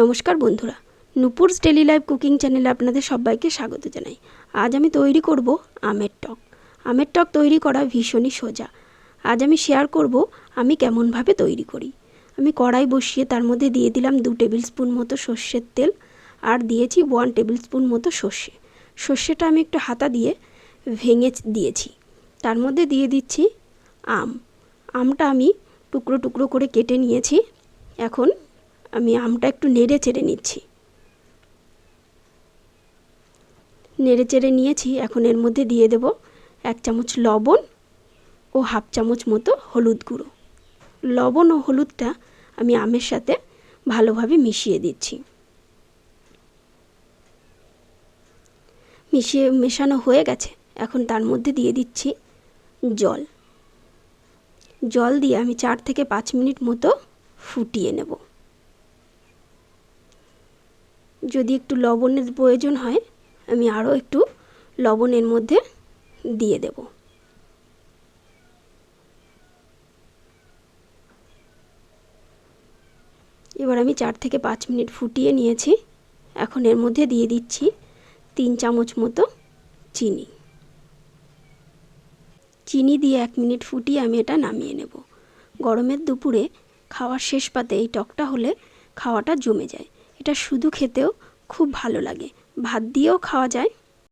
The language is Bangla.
নমস্কার বন্ধুরা। নুপুরস ডেলি লাইফ কুকিং চ্যানেলে আপনাদের সবাইকে স্বাগত জানাই। আজ আমি তৈরি করব আমের টক। আমের টক তৈরি করা ভীষণই সোজা। আজ আমি শেয়ার করব আমি কেমনভাবে তৈরি করি। আমি কড়াই বসিয়ে তার মধ্যে দিয়ে দিলাম দু টেবিল স্পুন মতো সর্ষের তেল আর দিয়েছি ওয়ান টেবিল স্পুন মতো সর্ষে। সর্ষেটা আমি একটু হাতা দিয়ে ভেঙে দিয়েছি। তার মধ্যে দিয়ে দিচ্ছি আম। আমটা আমি টুকরো টুকরো করে কেটে নিয়েছি। এখন আমি আমটা একটু নেড়ে চেড়ে নিচ্ছি। নেড়ে চেড়ে নিয়েছি, এখন এর মধ্যে দিয়ে দেব এক চামচ লবণ ও হাফ চামচ মতো হলুদ গুঁড়ো। লবণ ও হলুদটা আমি আমের সাথে ভালোভাবে মিশিয়ে দিচ্ছি। মিশিয়ে, মেশানো হয়ে গেছে। এখন তার মধ্যে দিয়ে দিচ্ছি জল। জল দিয়ে আমি চার থেকে পাঁচ মিনিট মতো ফুটিয়ে নেব। যদি একটু লবণের প্রয়োজন হয়, আমি আরও একটু লবণের মধ্যে দিয়ে দেব। এবার আমি চার থেকে পাঁচ মিনিট ফুটিয়ে নিয়েছি। এখন এর মধ্যে দিয়ে দিচ্ছি তিন চামচ মতো চিনি। চিনি দিয়ে এক মিনিট ফুটিয়ে আমি এটা নামিয়ে নেব। গরমের দুপুরে খাওয়ার শেষ পাতে এই টকটা হলে খাওয়াটা জমে যায়। এটা শুধু খেতেও খুব ভালো লাগে। ভাত দিয়েও খাওয়া যায়।